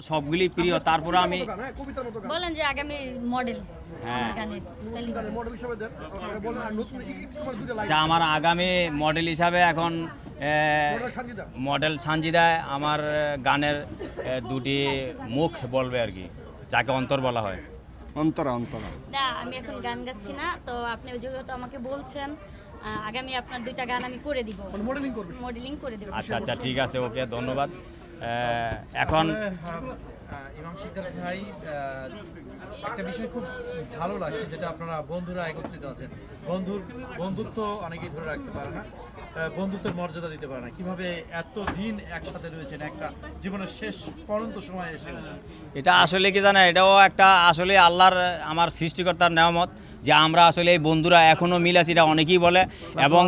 তো সবগুলি প্রিয়। তারপরে আমি হ্যাঁ, বলেন যে আগামী মডেল হ্যাঁ। গানের তাহলে গানের মডেল হিসেবে দেন আপনারা বলেন আর নতুন একটু তোমার দুটো লাইন যা আমার আগামী মডেল হিসাবে এখন মডেল সানজিদায় আমার গানের দুটি মুখ বলবে আর কি যাকে অন্তর বলা হয়। অন্তরা অন্তরা। না আমি এখন গান গাচ্ছি না তো আপনি ওই যেহেতু আমাকে বলছেন আগামী আপনার দুইটা গান আমি করে দিব। মানে মডেলিং করে দেবো। আচ্ছা আচ্ছা ঠিক আছে ওকে ধন্যবাদ। এখন ইমাম শিকদার ভাই একটা বিষয় খুব ভালো লাগছে যেটা আপনারা বন্ধুরা একত্রিত আছেন। বন্ধুর বন্ধুত্ব অনেকেই ধরে রাখতে পারে না বন্ধুত্বের মর্যাদা দিতে পারে না। কীভাবে এত দিন একসাথে রয়েছেন একটা জীবনের শেষ পরন্ত সময় এসে এটা আসলে কি জানেন এটাও একটা আসলে আল্লাহর আমার সৃষ্টিকর্তার নেয়ামত যে আমরা আসলে এই বন্ধুরা এখনও মিল আছি এটা অনেকেই বলে। এবং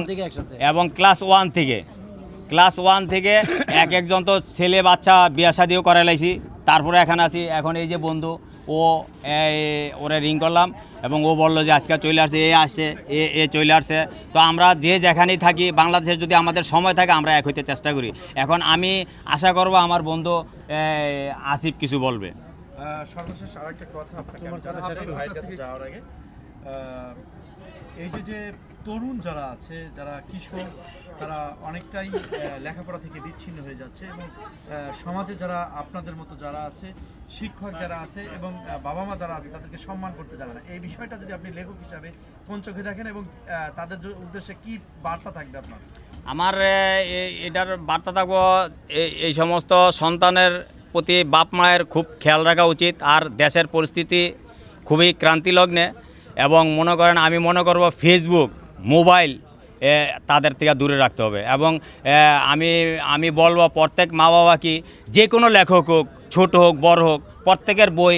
এবং ক্লাস ওয়ান থেকে। ক্লাস ওয়ান থেকে এক একজন তো ছেলে বাচ্চা বিয়া শাদিও করে লাইছি। তারপরে এখানে আছি এখন এই যে বন্ধু ও ওরে রিং করলাম এবং ও বলল যে আজকে চলে আসছে এ আসছে এ এ চলে আসছে তো আমরা যে যেখানেই থাকি বাংলাদেশে যদি আমাদের সময় থাকে আমরা এক হইতে চেষ্টা করি। এখন আমি আশা করব আমার বন্ধু আসিফ কিছু বলবে। সর্বশেষ আরেকটা কথা আপনাকে ভাইয়ের কাছে যাওয়ার আগে। এই যে যে তরুণ যারা আছে, যারা কিশোর, তারা অনেকটাই লেখাপড়া থেকে বিচ্ছিন্ন হয়ে যাচ্ছে এবং সমাজে যারা আপনাদের মতো যারা আছে, শিক্ষক যারা আছে এবং বাবা মা যারা আছে, তাদেরকে সম্মান করতে জানে না। এই বিষয়টা যদি আপনি লেখক হিসাবে কোন চোখে দেখেন এবং তাদের উদ্দেশ্যে কি বার্তা থাকবে আপনার? আমার এটার বার্তা থাকব এই- সমস্ত সন্তানের প্রতি বাপ মায়ের খুব খেয়াল রাখা উচিত। আর দেশের পরিস্থিতি খুবই ক্রান্তি লগ্নে এবং মনে করেন আমি মনে করব ফেসবুক মোবাইল তাদের থেকে দূরে রাখতে হবে। এবং আমি আমি বলব প্রত্যেক মা বাবা কি, যে কোনো লেখক হোক, ছোট হোক, বড় হোক, প্রত্যেকের বই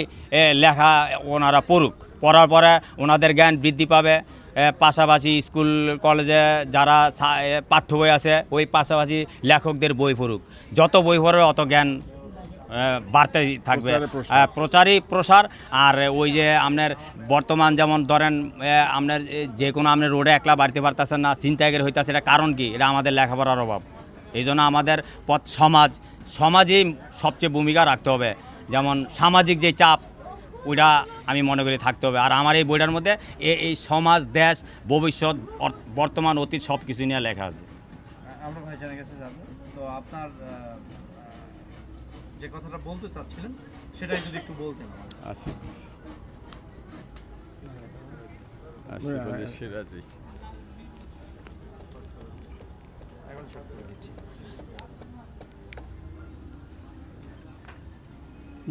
লেখা ওনারা পড়ুক। পড়ার পরে ওনাদের জ্ঞান বৃদ্ধি পাবে। পাশাপাশি স্কুল, কলেজে যারা পাঠ্য বই আছে, ওই পাশাপাশি লেখকদের বই পড়ুক। যত বই পড়বে, অত জ্ঞান বাড়তে থাকবে। প্রচারে প্রসার। প্রচারই প্রসার। আর ওই যে আপনার বর্তমান যেমন ধরেন আপনার যে কোনো আপনার রোডে একলা বাড়তে পারতেছেন না চিন্তাগের হইতেছে এটা কারণ কি? এটা আমাদের লেখাপড়ার অভাব। এই জন্য আমাদের পথ সমাজ সমাজেই সবচেয়ে ভূমিকা রাখতে হবে। যেমন সামাজিক যে চাপ ওইটা আমি মনে করি থাকতে হবে। আর আমার এই বইটার মধ্যে এ- এই সমাজ দেশ ভবিষ্যৎ বর্তমান অতীত সব কিছু নিয়ে লেখা আছে। আমরা ভাইজানের কাছে যাব। তো আপনার যে কথাটা বলতে চাচ্ছিলেন সেটাই যদি একটু বলতেন আছে বলে সিরাজি।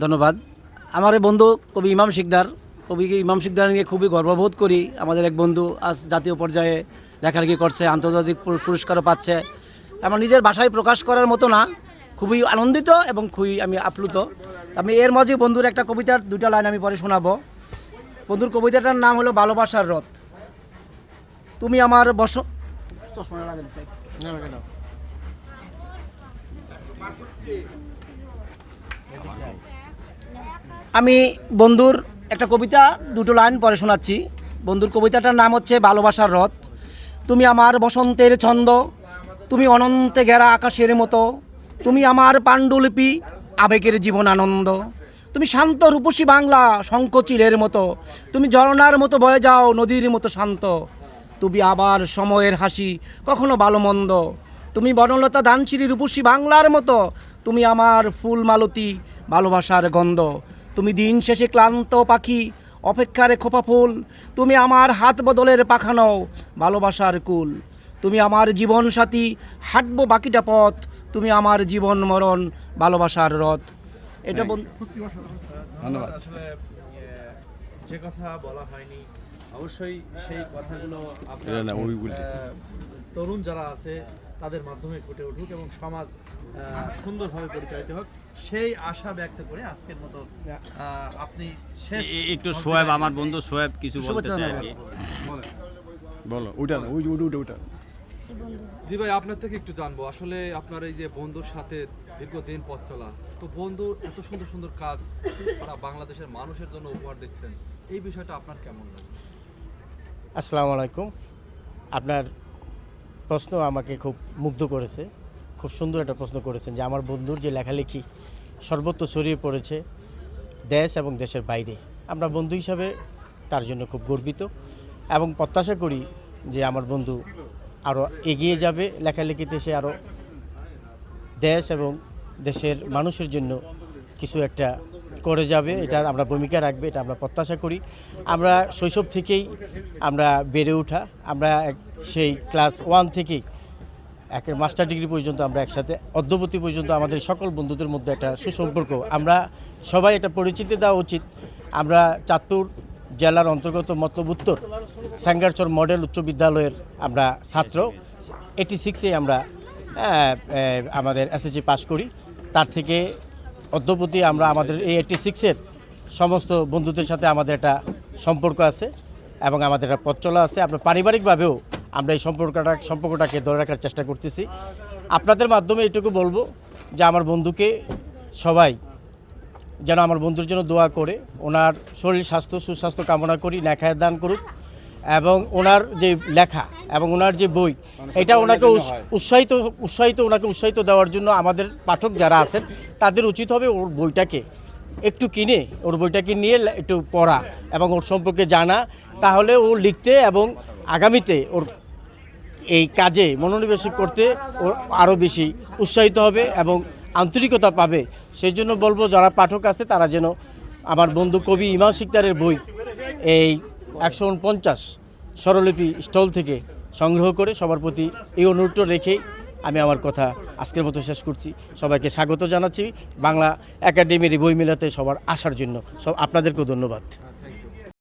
ধন্যবাদ। আমার এই বন্ধু কবি ইমাম শিকদার। কবি ইমাম শিকদার নিয়ে খুবই গর্ববোধ করি। আমাদের এক বন্ধু আজ জাতীয় পর্যায়ে লেখালেখি করছে আন্তর্জাতিক পুরস্কারও পাচ্ছে। আমার নিজের ভাষায় প্রকাশ করার মতো না খুবই আনন্দিত এবং খুবই আমি আপ্লুত। আমি এর মাঝে বন্ধুর একটা কবিতার দুটা লাইন আমি পরে শোনাবো। বন্ধুর কবিতাটার নাম হলো ভালোবাসার রথ। তুমি আমার বস আমি বন্ধুর একটা কবিতা, দুটো লাইন পরে শোনাচ্ছি। বন্ধুর কবিতাটার নাম হচ্ছে ভালোবাসার রথ। তুমি আমার বসন্তের ছন্দ, তুমি অনন্তে ঘেরা আকাশের মতো। তুমি আমার পাণ্ডুলিপি, আবেগের জীবন আনন্দ। তুমি শান্ত রূপসী বাংলা শঙ্কচিলের মতো। তুমি ঝরনার মতো বয়ে যাও, নদীর মতো শান্ত। তুমি আবার সময়ের হাসি, কখনো ভালো মন্দ তুমি বনলতা দানচিরি রূপসী বাংলার মতো। তুমি আমার ফুল মালতী, ভালোবাসার গন্ধ। তুমি দিন শেষে ক্লান্ত পাখি, অপেক্ষারে খোপা ফুল। তুমি আমার হাত বদলের পাখানো ভালোবাসার কুল। তুমি আমার জীবন সাথী হাঁটবো বাকিটা পথ তুমি আমার জীবন মরণ ভালোবাসার রথ। এটা ধন্যবাদ। যে কথা বলা হয়নি অবশ্যই সেই কথাগুলো তরুণ যারা আছে তাদের মাধ্যমে ফুটে উঠুক এবং সমাজ সুন্দরভাবে পরিচালিত হোক। সেই আশা ব্যক্ত করে আজকের মতো আপনি শেষ একটু সোয়েব আমার বন্ধু সোয়েব কিছু বলতে চাই বলো ওইটা না, ওই ওইটা ওইটা জি ভাই আপনার থেকে একটু জানব। আসলে আপনার এই যে বন্ধুর সাথে দীর্ঘদিন পথ চলা তো বন্ধু এত সুন্দর সুন্দর কাজ তারা বাংলাদেশের মানুষের জন্য উপহার দিচ্ছেন এই বিষয়টা আপনার কেমন লাগে? আসসালামু আলাইকুম। আপনার প্রশ্ন আমাকে খুব মুগ্ধ করেছে খুব সুন্দর একটা প্রশ্ন করেছেন যে আমার বন্ধুর যে লেখালেখি সর্বত্র ছড়িয়ে পড়েছে দেশ এবং দেশের বাইরে। আমরা বন্ধু হিসাবে তার জন্য খুব গর্বিত এবং প্রত্যাশা করি যে আমার বন্ধু আরও এগিয়ে যাবে লেখালেখিতে, সে আরও দেশ এবং দেশের মানুষের জন্য কিছু একটা করে যাবে। এটা আমরা ভূমিকা রাখবে, এটা আমরা প্রত্যাশা করি। আমরা শৈশব থেকেই আমরা বেড়ে ওঠা। আমরা এক- সেই ক্লাস ওয়ান থেকেই একের মাস্টার ডিগ্রি পর্যন্ত আমরা একসাথে অদ্যবতী পর্যন্ত আমাদের সকল বন্ধুদের মধ্যে একটা সুসম্পর্ক। আমরা সবাই এটা পরিচিতি দেওয়া উচিত। আমরা চাঁদপুর জেলার অন্তর্গত মতলব উত্তর স্যাঙ্গারচর মডেল উচ্চ বিদ্যালয়ের আমরা ছাত্র। এইটি সিক্সে আমরা আমাদের এসএসসি পাস করি। তার থেকে অদ্যপতি আমরা আমাদের এই এইটি সিক্সের সমস্ত বন্ধুদের সাথে আমাদের একটা সম্পর্ক আছে এবং আমাদের একটা পথ চলা আছে। আমরা পারিবারিকভাবেও আমরা এই সম্পর্কটা, সম্পর্কটাকে ধরে রাখার চেষ্টা করতেছি। আপনাদের মাধ্যমে এটুকু বলব যে আমার বন্ধুকে সবাই যেন আমার বন্ধুর জন্য দোয়া করে ওনার শরীর স্বাস্থ্য সুস্বাস্থ্য কামনা করি লেখায় দান করুক এবং ওনার যে লেখা এবং ওনার যে বই এটা ওনাকে উৎস- উৎসাহিত উৎসাহিত ওনাকে উৎসাহিত দেওয়ার জন্য আমাদের পাঠক যারা আছেন তাদের উচিত হবে ওর বইটাকে একটু কিনে ওর বইটাকে নিয়ে একটু পড়া এবং ওর সম্পর্কে জানা তাহলে ও লিখতে এবং আগামীতে ওর এই কাজে মনোনিবেশ করতে ও আরও বেশি উৎসাহিত হবে এবং আন্তরিকতা পাবে সেই জন্য বলব, যারা পাঠক আছে, তারা যেন আমার বন্ধু কবি ইমাম সিকদারের বই এই একশো উনপঞ্চাশ স্বরলিপি স্টল থেকে সংগ্রহ করে সবার প্রতি এই অনুরোধটা রেখেই আমি আমার কথা আজকের মতো শেষ করছি। সবাইকে স্বাগত জানাচ্ছি। বাংলা একাডেমির বই মেলাতে সবার আসার জন্য। সব আপনাদেরকেও ধন্যবাদ।